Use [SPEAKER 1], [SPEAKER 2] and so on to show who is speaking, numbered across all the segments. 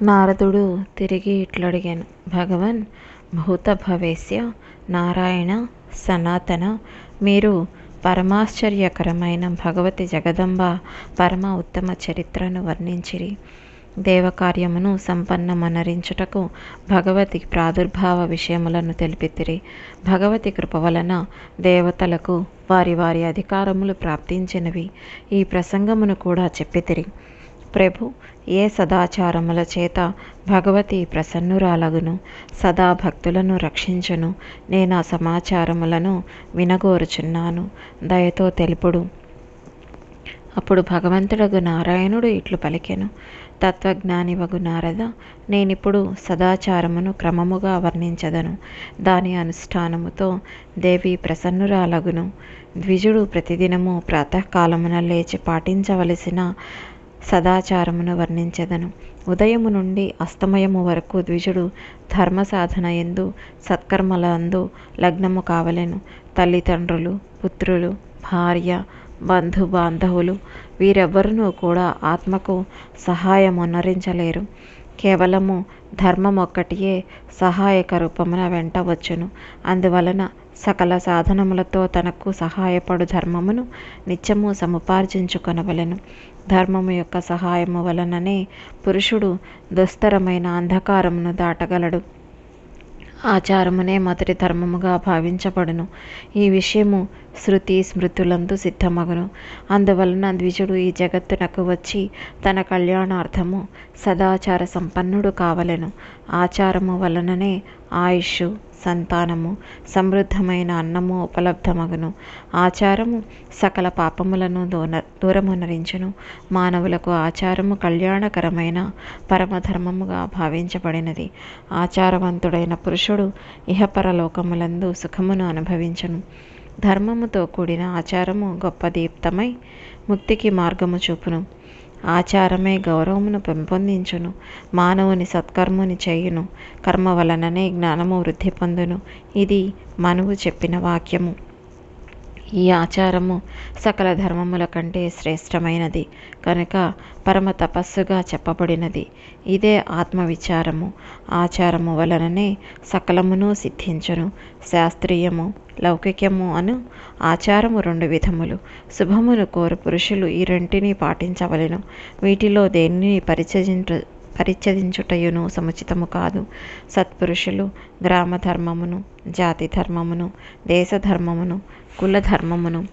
[SPEAKER 1] నారదుడు తిరిగి ఇట్లడిగాను భగవన్ భూత భవేస్య నారాయణ సనాతన మీరు పరమాశ్చర్యకరమైన భగవతి జగదంబ పరమ ఉత్తమ చరిత్రను వర్ణించిరి. దేవకార్యమును సంపన్నమనరించుటకు భగవతి ప్రాదుర్భావ విషయములను తెలిపితిరి. భగవతి కృప వలన దేవతలకు వారి వారి అధికారములు ప్రాప్తించినవి. ఈ ప్రసంగమును కూడా చెప్పితిరి. ప్రభు ఏ సదాచారముల చేత భగవతి ప్రసన్నురాలగును సదా భక్తులను రక్షించును. నేను ఆ సమాచారములను వినగోరుచున్నాను. దయతో తెలుపుడు. అప్పుడు భగవంతుడగు నారాయణుడు ఇట్లు పలికెను. తత్వజ్ఞాని వగు నారద నేనిప్పుడు సదాచారమును క్రమముగా వర్ణించదను. దాని అనుష్ఠానముతో దేవి ప్రసన్నురాలగును. ద్విజుడు ప్రతిదినము ప్రాతకాలమున లేచి పాటించవలసిన సదాచారమును వర్ణించెదను. ఉదయము నుండి అస్తమయము వరకు ద్విజుడు ధర్మ సాధన ఎందు సత్కర్మల అందు లగ్నము కావలెను. తల్లిదండ్రులు పుత్రులు భార్య బంధు బాంధవులు వీరెవ్వరూ కూడా ఆత్మకు సహాయమునరించలేరు కేవలము ధర్మం ఒక్కటియే సహాయక రూపమున వెంట వచ్చును. అందువలన సకల సాధనములతో తనకు సహాయపడు ధర్మమును నిత్యము సముపార్జించుకొనవలెను. ధర్మము యొక్క సహాయము వలననే పురుషుడు దుస్తరమైన అంధకారమును దాటగలడు. ఆచారమునే మొదటి ధర్మముగా భావించబడును. ఈ విషయము శృతి స్మృతులందు సిద్ధమగును. అందువలన ద్విజుడు ఈ జగత్తునకు వచ్చి తన కళ్యాణార్థము సదాచార సంపన్నుడు కావలెను. ఆచారము వలననే ఆయుష్ సంతానము సమృద్ధమైన అన్నము ఉపలబ్ధమగును. ఆచారము సకల పాపములను దూన దూరమునరించును. మానవులకు ఆచారము కళ్యాణకరమైన పరమధర్మముగా భావించబడినది. ఆచారవంతుడైన పురుషుడు ఇహపరలోకములందు సుఖమును అనుభవించును. ధర్మముతో కూడిన ఆచారము గొప్ప దీప్తమై ముక్తికి మార్గము చూపును. ఆచారమే గౌరవమును పెంపొందించును మానవుని సత్కర్ముని చేయును కర్మ వలననే జ్ఞానము వృద్ధి పొందును. ఇది మనువు చెప్పిన వాక్యము. ఈ ఆచారము సకల ధర్మముల కంటే శ్రేష్టమైనది కనుక పరమ తపస్సుగా చెప్పబడినది. ఇదే ఆత్మవిచారము. ఆచారము వలననే సకలమును సిద్ధించును. శాస్త్రీయము. లౌకికము అను ఆచారము రెండు విధములు. శుభమును కోరు పురుషులు ఈ రెంటిని పాటించవలెను. వీటిలో దేనిని పరిచయించ పరిచయించుటయును సముచితము కాదు. సత్పురుషులు గ్రామ ధర్మమును జాతి ధర్మమును దేశ ధర్మమును కుల ధర్మమును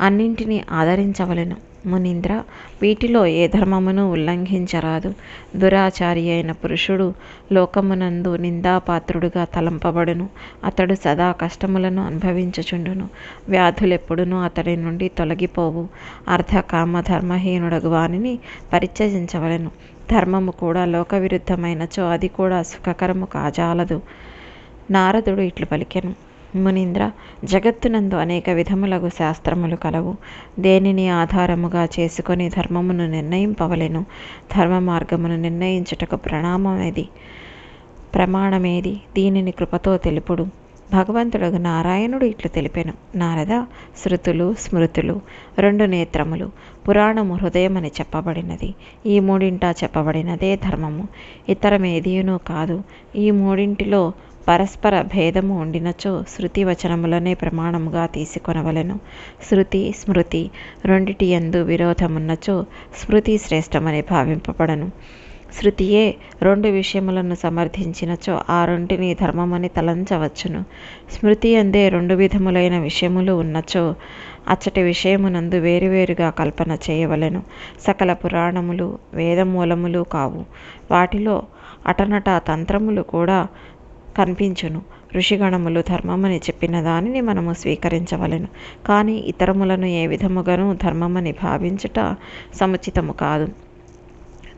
[SPEAKER 1] అన్నింటినీ ఆదరించవలెను. మునీంద్ర వీటిలో ఏ ధర్మమును ఉల్లంఘించరాదు. దురాచారి అయిన పురుషుడు లోకమునందు నిందాపాత్రుడుగా తలంపబడును. అతడు సదా కష్టములను అనుభవించుచుండును. వ్యాధులెప్పుడునూ అతడి నుండి తొలగిపోవు. అర్ధకామ ధర్మహీనుడగు వానిని పరిచయించవలెను ధర్మము కూడా లోక విరుద్ధమైనచో అది కూడా సుఖకరము కాజాలదు నారదుడు ఇట్లు పలికెను. మునీంద్ర జగత్తునందు అనేక విధములగు శాస్త్రములు కలవు. దేనిని ఆధారముగా చేసుకొని ధర్మమును నిర్ణయింపవలెను? ధర్మ మార్గమును నిర్ణయించుటకు ప్రణామమేది? ప్రమాణమేది? దీనిని కృపతో తెలుపుడు. భగవంతుడు నారాయణుడు ఇట్లు తెలిపాను. నారద శృతులు స్మృతులు రెండు నేత్రములు పురాణము హృదయమని చెప్పబడినది. ఈ మూడింటా చెప్పబడినదే ధర్మము. ఇతరమేదియునూ కాదు. ఈ మూడింటిలో పరస్పర భేదము ఉండినచో శృతి వచనములనే ప్రమాణముగా తీసుకొనవలెను. శృతి స్మృతి రెండిటి ఎందు విరోధమున్నచో స్మృతి శ్రేష్టమని భావింపబడను. శృతియే రెండు విషయములను సమర్థించినచో ఆ రెంటిని ధర్మమని తలంచవచ్చును. స్మృతి అందే రెండు విధములైన విషయములు ఉన్నచో అచ్చటి విషయమునందు వేరువేరుగా కల్పన చేయవలెను. సకల పురాణములు వేదమూలములు కావు. వాటిలో అటనట తంత్రములు కూడా కనిపించును. ఋషిగణములు ధర్మమని చెప్పిన దానిని మనము స్వీకరించవలెను. కానీ ఇతరములను ఏ విధముగాను ధర్మమని భావించుట సముచితము కాదు.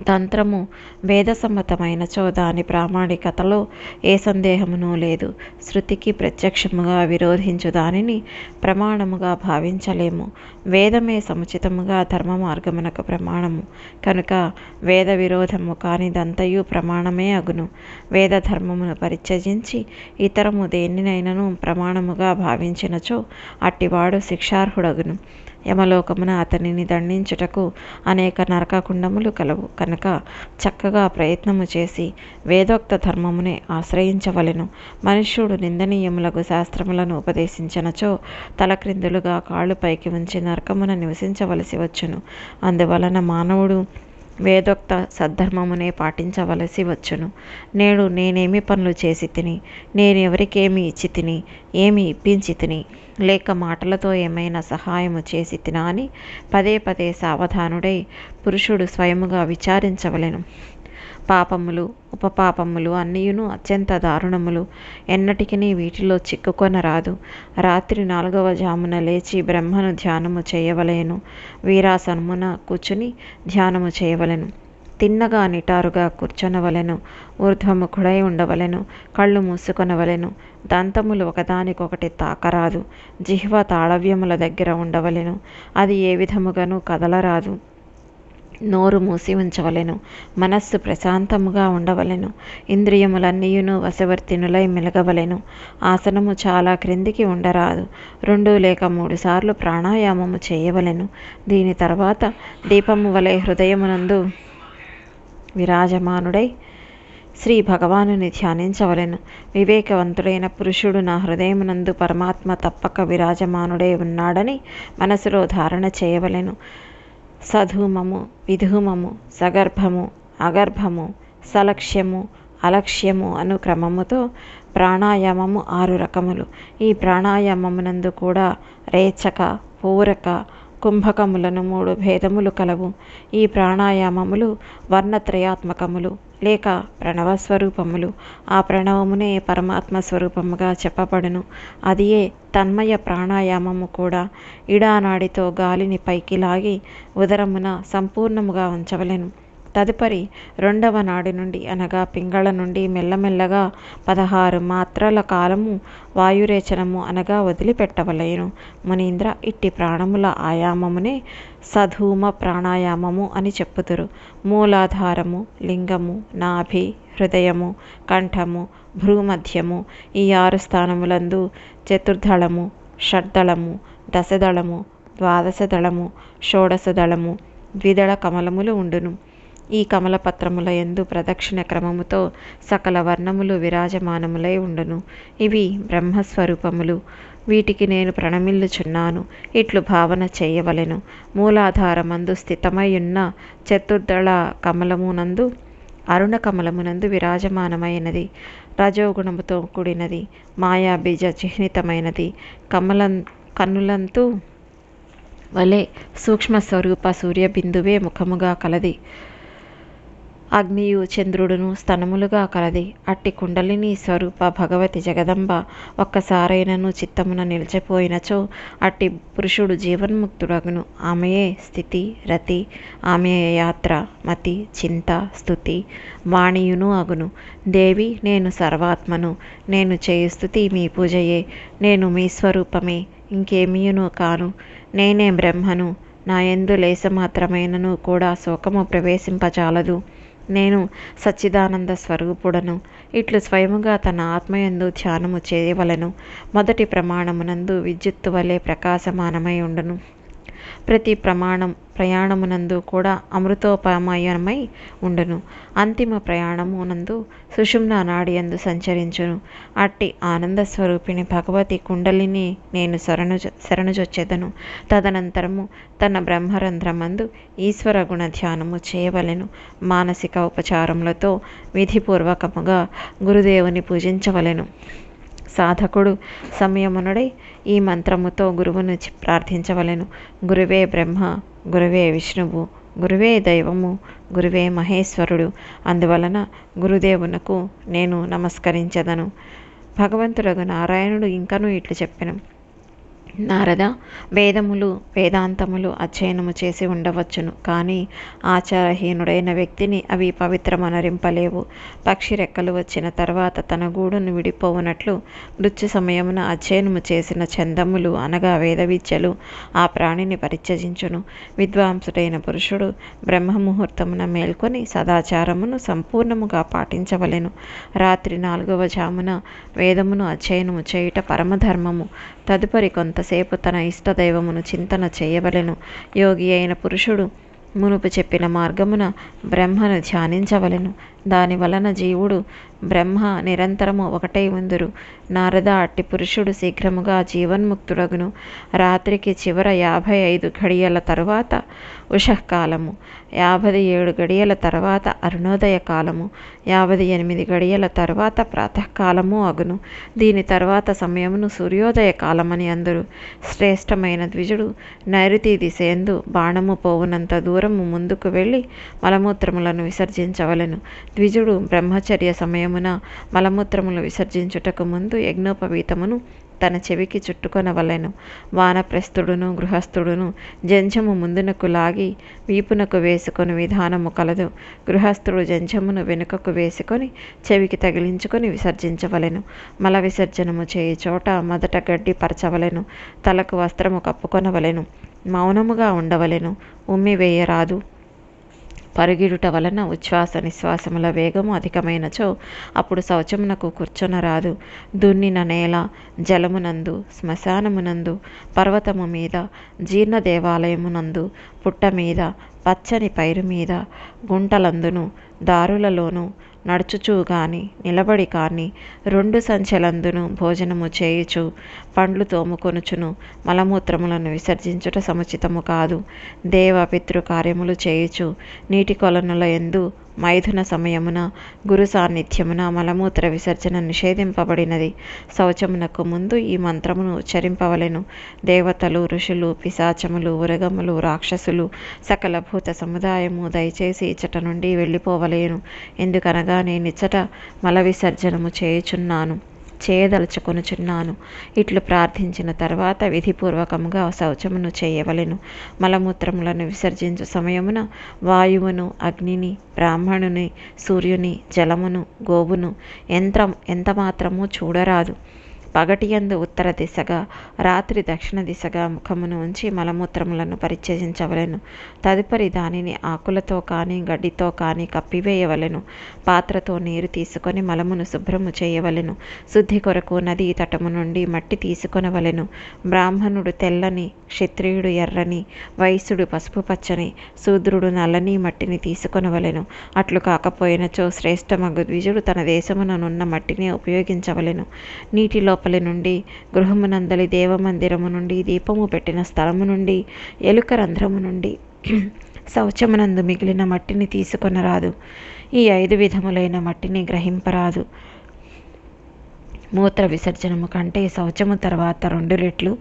[SPEAKER 1] తంత్రము వేదసమ్మతమైనచో దాని ప్రామాణికతలో ఏ సందేహమునూ లేదు. శృతికి ప్రత్యక్షముగా విరోధించు దానిని ప్రమాణముగా భావించలేము. వేదమే సముచితముగా ధర్మ మార్గమునకు ప్రమాణము. కనుక వేద విరోధము కానిదంతయు ప్రమాణమే అగును. వేద ధర్మమును పరిత్యజించి ఇతరము దేనినైనను ప్రమాణముగా భావించినచో అట్టివాడు శిక్షార్హుడగును. యమలోకమున అతనిని దండించుటకు అనేక నరకకుండములు కలవు. కనుక చక్కగా ప్రయత్నము చేసి వేదోక్త ధర్మమునే ఆశ్రయించవలెను. మనుష్యుడు నిందనీయములకు శాస్త్రములను ఉపదేశించినచో తలక్రిందులుగా కాళ్ళు పైకి ఉంచి నరకమున నివసించవలసి వచ్చును. అందువలన మానవుడు వేదోక్త సద్ధర్మమునే పాటించవలసి వచ్చును. నేడు నేనేమి పనులు చేసి తిని నేనెవరికేమి ఇచ్చి తిని ఏమి ఇప్పించి తిని లేక మాటలతో ఏమైనా సహాయము చేసి తినా అని పదే పదే సావధానుడై పురుషుడు స్వయముగా విచారించవలెను. పాపములు ఉపపాపములు అన్నియును అత్యంత దారుణములు. ఎన్నటికి వీటిలో చిక్కుకొనరాదు. రాత్రి నాలుగవ జామున లేచి బ్రహ్మను ధ్యానము చేయవలేను. వీరాసనమున కూర్చుని ధ్యానము చేయవలెను. తిన్నగా నిటారుగా కూర్చొనవలెను. ఊర్ధ్వముఖుడై ఉండవలెను. కళ్ళు మూసుకొనవలెను. దంతములు ఒకదానికొకటి తాకరాదు. జిహ్వ తాళవ్యముల దగ్గర ఉండవలెను. అది ఏ విధముగాను కదలరాదు. నోరు మూసి ఉంచవలెను. మనస్సు ప్రశాంతముగా ఉండవలెను. ఇంద్రియములన్నీయును వశవర్తినులై మెలగవలెను. ఆసనము చాలా క్రిందికి ఉండరాదు. రెండు లేక మూడు సార్లు ప్రాణాయామము చేయవలెను. దీని తర్వాత దీపము వలె హృదయమునందు విరాజమానుడై శ్రీ భగవానుని ధ్యానించవలెను. వివేకవంతుడైన పురుషుడు నా హృదయమునందు పరమాత్మ తప్పక విరాజమానుడై ఉన్నాడని మనసులో ధారణ చేయవలెను. సధూమము విధూమము సగర్భము అగర్భము సలక్ష్యము అలక్ష్యము అను క్రమముతో ప్రాణాయామము ఆరు రకములు. ఈ ప్రాణాయామమునందు కూడా రేచక పూరక కుంభకములను మూడు భేదములు కలవు. ఈ ప్రాణాయామములు వర్ణత్రయాత్మకములు లేక ప్రణవ స్వరూపములు ఆ ప్రణవమునే పరమాత్మ స్వరూపముగా చెప్పబడును. అదియే తన్మయ ప్రాణాయామము కూడా. ఇడానాడితో గాలిని పైకి లాగి ఉదరమున సంపూర్ణముగా ఉంచవలెను. తదుపరి రెండవ నాడి నుండి అనగా పింగళ నుండి మెల్లమెల్లగా పదహారు మాత్రల కాలము వాయురేచనము అనగా వదిలిపెట్టవలేను. మునీంద్ర ఇట్టి ప్రాణముల ఆయామమునే సధూమ ప్రాణాయామము అని చెప్పుదురు. మూలాధారము లింగము నాభి హృదయము కంఠము భ్రూమధ్యము ఈ ఆరు స్థానములందు చతుర్దళము షడ్దళము దశదళము ద్వాదశదళము షోడశదళము ద్విదళ కమలములు ఉండును. ఈ కమలపత్రముల ఎందు ప్రదక్షిణ క్రమముతో సకల వర్ణములు విరాజమానములై ఉండును. ఇవి బ్రహ్మస్వరూపములు. వీటికి నేను ప్రణమిల్లుచున్నాను. ఇట్లు భావన చేయవలెను. మూలాధారమందు స్థితమైయున్న చతుర్దళ కమలమునందు అరుణ కమలమునందు విరాజమానమైనది. రజోగుణముతో కూడినది. మాయా బీజ చిహ్నితమైనది. కమలం కన్నులంతూ వలె సూక్ష్మ స్వరూప సూర్యబిందువే ముఖముగా కలది. అగ్నియు చంద్రుడును స్తనములుగా కలది. అట్టి కుండలిని స్వరూప భగవతి జగదంబ ఒక్కసారైనను చిత్తమున నిలిచిపోయినచో అట్టి పురుషుడు జీవన్ముక్తుడగును. ఆమెయే స్థితి రతి ఆమెయే యాత్ర మతి చింత స్థుతి వాణియును అగును. దేవి నేను సర్వాత్మను. నేను చేయు స్థుతి మీ పూజయే. నేను మీ స్వరూపమే. ఇంకేమీయును కాను. నేనే బ్రహ్మను. నా ఎందు లేసమాత్రమైనను కూడా శోకము ప్రవేశింపచాలదు నేను సచ్చిదానంద స్వరూపుడను. ఇట్లు స్వయముగా తన ఆత్మయందు ధ్యానము చేయవలను. మొదటి ప్రమాణమునందు విద్యుత్తు వలె ప్రకాశమానమై ఉండును. ప్రతి ప్రమాణం ప్రయాణమునందు కూడా అమృతోపమయమై ఉండును. అంతిమ ప్రయాణమునందు సుషుమ్న నాడియందు సంచరించును. అట్టి ఆనంద స్వరూపిణి భగవతి కుండలిని నేను శరణు శరణుజొచ్చేదను తదనంతరము తన బ్రహ్మరంధ్రమందు ఈశ్వర గుణ ధ్యానము చేయవలెను. మానసిక ఉపచారములతో విధిపూర్వకముగా గురుదేవుని పూజించవలెను. సాధకుడు సంయమనుడై ఈ మంత్రముతో గురువును ప్రార్థించవలెను. గురువే బ్రహ్మ గురువే విష్ణువు గురువే దైవము గురువే మహేశ్వరుడు. అందువలన గురుదేవునకు నేను నమస్కరించదను. భగవంతుడగు నారాయణుడు ఇంకనూ ఇట్లు చెప్పెను. నారద వేదములు వేదాంతములు అధ్యయనము చేసి ఉండవచ్చును. కానీ ఆచారహీనుడైన వ్యక్తిని అవి పవిత్రమనరింపలేవు. పక్షి రెక్కలు వచ్చిన తర్వాత తన గూడును విడిపోవునట్లు మృత్యు సమయమున అధ్యయనము చేసిన చందములు అనగా వేద విద్యలు ఆ ప్రాణిని పరిత్యజించును. విద్వాంసుడైన పురుషుడు బ్రహ్మముహూర్తమున మేల్కొని సదాచారమును సంపూర్ణముగా పాటించవలెను. రాత్రి నాలుగవ జామున వేదమును అధ్యయనము చేయుట పరమధర్మము. తదుపరి కొంత కొంతసేపు తన ఇష్టదైవమును చింతన చేయవలెను. యోగి అయిన పురుషుడు మునుపు చెప్పిన మార్గమున బ్రహ్మను ధ్యానించవలెను. దాని వలన జీవుడు బ్రహ్మ నిరంతరము ఒకటై ఉందురు. నారద అట్టి పురుషుడు శీఘ్రముగా జీవన్ముక్తుడగును. రాత్రికి చివర యాభై ఐదు ఘడియల తరువాత ఉషఃకాలము. యాభై ఏడు గడియల తర్వాత అరుణోదయ కాలము. యాభై ఎనిమిది గడియల తర్వాత ప్రాతకాలము అగును. దీని తర్వాత సమయమును సూర్యోదయ కాలమని అందరు. శ్రేష్టమైన ద్విజుడు నైరుతి దిశయందు బాణము పోవునంత దూరము ముందుకు వెళ్ళి మలమూత్రములను విసర్జించవలెను. ద్విజుడు బ్రహ్మచర్య సమయమున మలమూత్రములు విసర్జించుటకు ముందు యజ్ఞోపవీతమును తన చెవికి చుట్టుకొనవలెను. వానప్రస్థుడును గృహస్థుడును జంచము ముందునకు లాగి వీపునకు వేసుకొని విధానము కలదు. గృహస్థుడు జంచమును వెనుకకు వేసుకొని చెవికి తగిలించుకొని విసర్జించవలెను. మల విసర్జనము చేయి చోట మొదట గడ్డి పరచవలెను. తలకు వస్త్రము కప్పుకొనవలెను. మౌనముగా ఉండవలెను. ఉమ్మి వేయరాదు. పరుగిడుట వలన ఉచ్ఛ్వాస నిశ్వాసముల వేగము అధికమైనచో అప్పుడు శౌచమునకు కూర్చొనరాదు. దున్నిన నేల జలమునందు శ్మశానమునందు పర్వతము మీద జీర్ణ దేవాలయమునందు పుట్ట మీద పచ్చని పైరు మీద గుంటలందును దారులలోనూ నడుచుచూ గాని నిలబడి కాని రెండు సంచెలందును భోజనము చేయుచు పండ్లు తోముకొనుచును మలమూత్రములను విసర్జించుట సముచితము కాదు. దేవ పితృ కార్యములు చేయుచు నీటి కొలనుల ఎందు మైథున సమయమున గురు సాన్నిధ్యమున మలమూత్ర విసర్జన నిషేధింపబడినది. శౌచమునకు ముందు ఈ మంత్రమును ఉచ్చరింపవలెను. దేవతలు ఋషులు పిశాచములు ఉరగములు రాక్షసులు సకల భూత సముదాయము దయచేసి ఇచ్చట నుండి వెళ్ళిపోవలేను ఎందుకనగా నేనిచ్చట మల విసర్జనము చేయుచున్నాను చేయదలుచుకొనుచున్నాను. ఇట్లు ప్రార్థించిన తర్వాత విధిపూర్వకముగా శౌచమును చేయవలెను. మలమూత్రములను విసర్జించు సమయమున వాయువును అగ్నిని బ్రాహ్మణుని సూర్యుని జలమును గోవును యంత్రం ఎంత మాత్రము చూడరాదు. పగటియందు ఉత్తర దిశగా రాత్రి దక్షిణ దిశగా ముఖమును ఉంచి మలమూత్రములను పరిచయించవలెను తదుపరి దానిని ఆకులతో కానీ గడ్డితో కానీ కప్పివేయవలెను. పాత్రతో నీరు తీసుకొని మలమును శుభ్రము చేయవలెను. శుద్ధి కొరకు నదీ తటము నుండి మట్టి తీసుకొనవలెను. బ్రాహ్మణుడు తెల్లని క్షత్రియుడు ఎర్రని వైశ్యుడు పసుపు పచ్చని శూద్రుడు నల్లని మట్టిని తీసుకొనవలెను. అట్లు కాకపోయినచో శ్రేష్టమగు ద్విజుడు తన దేశముననున్న మట్టిని ఉపయోగించవలెను. నీటిలో లోపలి నుండి గృహమునందలి దేవమందిరము నుండి దీపము పెట్టిన స్థలము నుండి ఎలుక రంధ్రము నుండి శౌచమునందు మిగిలిన మట్టిని తీసుకొనరాదు. ఈ ఐదు విధములైన మట్టిని గ్రహింపరాదు. మూత్ర విసర్జనము కంటే శౌచము తర్వాత రెండు రెట్లు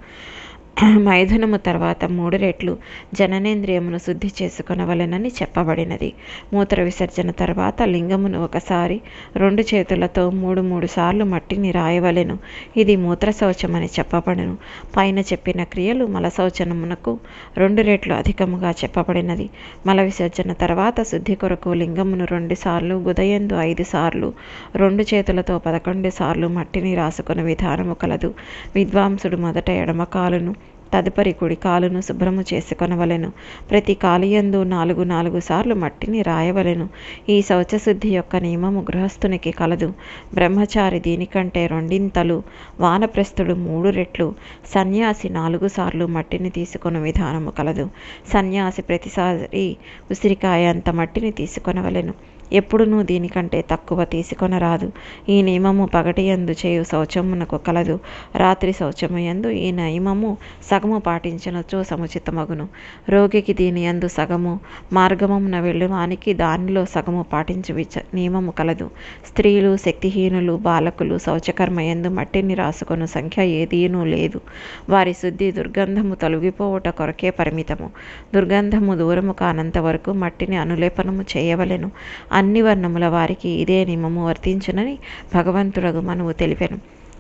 [SPEAKER 1] మైథునము తర్వాత మూడు రెట్లు జననేంద్రియమును శుద్ధి చేసుకొనవలెనని చెప్పబడినది. మూత్ర విసర్జన తర్వాత లింగమును ఒకసారి రెండు చేతులతో మూడు మూడు సార్లు మట్టిని రాయవలెను. ఇది మూత్ర శౌచమని చెప్పబడను. పైన చెప్పిన క్రియలు మల శౌచనమునకు రెండు రెట్లు అధికముగా చెప్పబడినది. మల విసర్జన తర్వాత శుద్ధి కొరకు లింగమును రెండు సార్లు గుదయందు ఐదు సార్లు రెండు చేతులతో పదకొండు సార్లు మట్టిని రాసుకుని విధానము కలదు. విద్వాంసుడు మొదట ఎడమకాలను తదుపరి కుడి కాలును శుభ్రము చేసుకొనవలెను. ప్రతి కాలియందు నాలుగు నాలుగు సార్లు మట్టిని రాయవలెను. ఈ శౌచశుద్ధి యొక్క నియమము గృహస్థునికి కలదు. బ్రహ్మచారి దీనికంటే రెండింతలు వానప్రస్థుడు మూడు రెట్లు సన్యాసి నాలుగు సార్లు మట్టిని తీసుకుని విధానము కలదు. సన్యాసి ప్రతిసారి ఉసిరికాయ అంత మట్టిని తీసుకొనవలెను. ఎప్పుడునూ దీనికంటే తక్కువ తీసుకొనరాదు. ఈ నియమము పగటి ఎందు చేయు శౌచమునకు కలదు. రాత్రి శౌచము ఎందు ఈ నియమము సగము పాటించినచో సముచితమగును. రోగికి దీని యందు సగము మార్గమమున వెళ్ళువానికి దానిలో సగము పాటించు నియమము కలదు. స్త్రీలు శక్తిహీనులు బాలకులు శౌచకర్మ ఎందు మట్టిని రాసుకొను సంఖ్య ఏదీనూ లేదు. వారి శుద్ధి దుర్గంధము తొలగిపోవుట కొరకే పరిమితము. దుర్గంధము దూరము కానంత వరకు మట్టిని అనులేపనము చేయవలెను. అన్ని వర్ణముల వారికి ఇదే నియమము వర్తించునని భగవంతుడగు మనము తెలిపెను.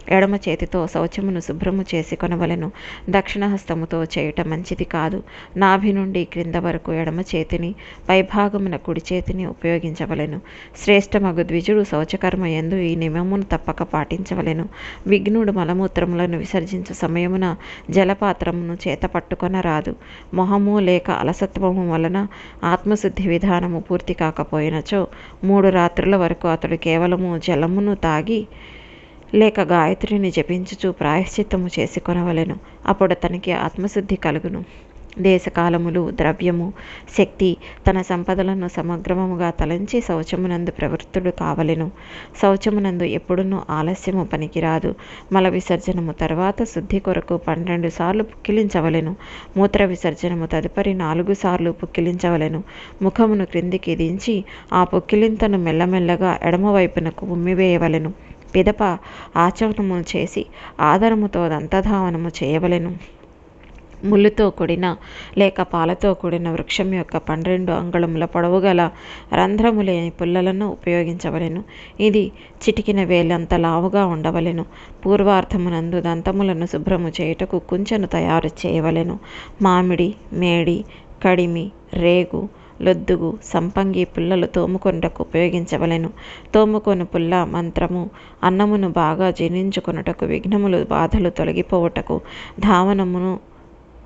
[SPEAKER 1] ఎడమ చేతితో శౌచమును శుభ్రము చేసి కొనవలెను. దక్షిణహస్తముతో చేయటం చేయుట మంచిది కాదు. నాభి నుండి క్రింద వరకు ఎడమ చేతిని పైభాగమున కుడి చేతిని ఉపయోగించవలెను. శ్రేష్టమగు ద్విజుడు శౌచకర్మ ఎందు ఈ నియమమును తప్పక పాటించవలెను. విఘ్నుడు మలమూత్రములను విసర్జించు సమయమున జలపాత్రమును చేత పట్టుకొనరాదు. మొహము లేక అలసత్వము వలన ఆత్మశుద్ధి విధానము పూర్తి కాకపోయినచో మూడు రాత్రుల వరకు అతడు కేవలము జలమును తాగి లేక గాయత్రిని జపించుచు ప్రాయశ్చిత్తము చేసుకొనవలెను అప్పుడు అతనికి ఆత్మశుద్ధి కలుగును. దేశకాలములు ద్రవ్యము శక్తి తన సంపదలను సమగ్రముగా తలంచి శౌచమునందు ప్రవృత్తుడు కావలెను. శౌచమునందు ఎప్పుడునూ ఆలస్యము పనికిరాదు. మల విసర్జనము తర్వాత శుద్ధి కొరకు పన్నెండు సార్లు పుక్కిలించవలెను. మూత్ర విసర్జనము తదుపరి నాలుగు సార్లు పుక్కిలించవలెను. ముఖమును క్రిందికి దించి ఆ పుక్కిలింతను మెల్లమెల్లగా ఎడమవైపునకు ఉమ్మివేయవలెను. పిదప ఆచరణము చేసి ఆదరముతో దంతధావనము చేయవలెను. ముళ్ళుతో కూడిన లేక పాలతో కూడిన వృక్షం యొక్క పన్నెండు అంగుళముల పొడవు గల రంధ్రము లేని పుల్లలను ఉపయోగించవలెను. ఇది చిటికిన వేలంత లావుగా ఉండవలెను. పూర్వార్థమునందు దంతములను శుభ్రము చేయుటకు కుంచెను తయారు చేయవలెను. మామిడి మేడి కడిమి రేగు లొద్దుగు సంపంగి పుల్లలు తోముకొనుటకు ఉపయోగించవలెను. తోముకొని పుల్ల మంత్రము అన్నమును బాగా జీర్ణించుకొనుటకు విఘ్నములు బాధలు తొలగిపోవుటకు ధావనమును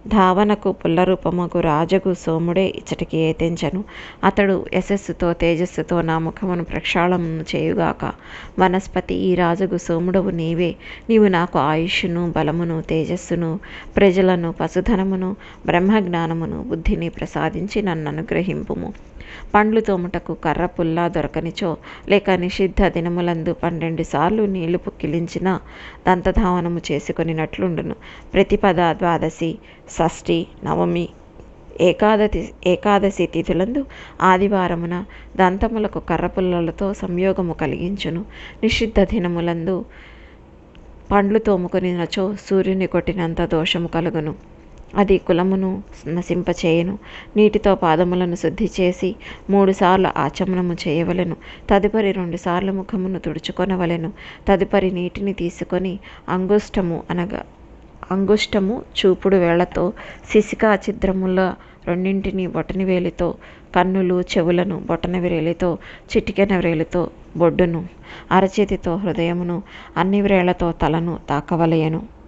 [SPEAKER 1] ధావనకు పుల్లరూపముకు రాజగు సోముడే ఇచ్చటికి ఏతించను. అతడు యశస్సుతో తేజస్సుతో నా ముఖమును ప్రక్షాళనము చేయుగాక. వనస్పతి ఈ రాజగు సోముడవు నీవే. నీవు నాకు ఆయుష్ను బలమును తేజస్సును ప్రజలను పశుధనమును బ్రహ్మజ్ఞానమును బుద్ధిని ప్రసాదించి నన్ను అనుగ్రహింపుము పండ్లు తోముటకు కర్ర పుల్లా దొరకనిచో లేక నిషిద్ధ దినములందు పన్నెండు సార్లు నీళ్ళు పుక్కిలించిన దంతధావనము చేసుకొనినట్లుండును. ప్రతిపద ద్వాదశి షష్ఠి నవమి ఏకాదశి ఏకాదశి తిథులందు ఆదివారమున దంతములకు కర్రపుల్లలతో సంయోగము కలిగించును. నిషిద్ధ దినములందు పండ్లు తోముకొనినచో సూర్యుని కొట్టినంత దోషము కలుగును. అది కులమును నశింపచేయను. నీటితో పాదములను శుద్ధి చేసి మూడుసార్లు ఆచమనము చేయవలెను. తదుపరి రెండుసార్లు ముఖమును తుడుచుకొనవలెను. తదుపరి నీటిని తీసుకొని అంగుష్టము అనగా అంగుష్టము చూపుడు వేళ్ళతో శిశికా ఛిద్రముల రెండింటిని బొటని వేలితో కన్నులు చెవులను బొటన వ్రేలితో చిటికెన వ్రేలితో బొడ్డును అరచేతితో హృదయమును అన్ని వ్రేళ్ళతో తలను తాకవలయను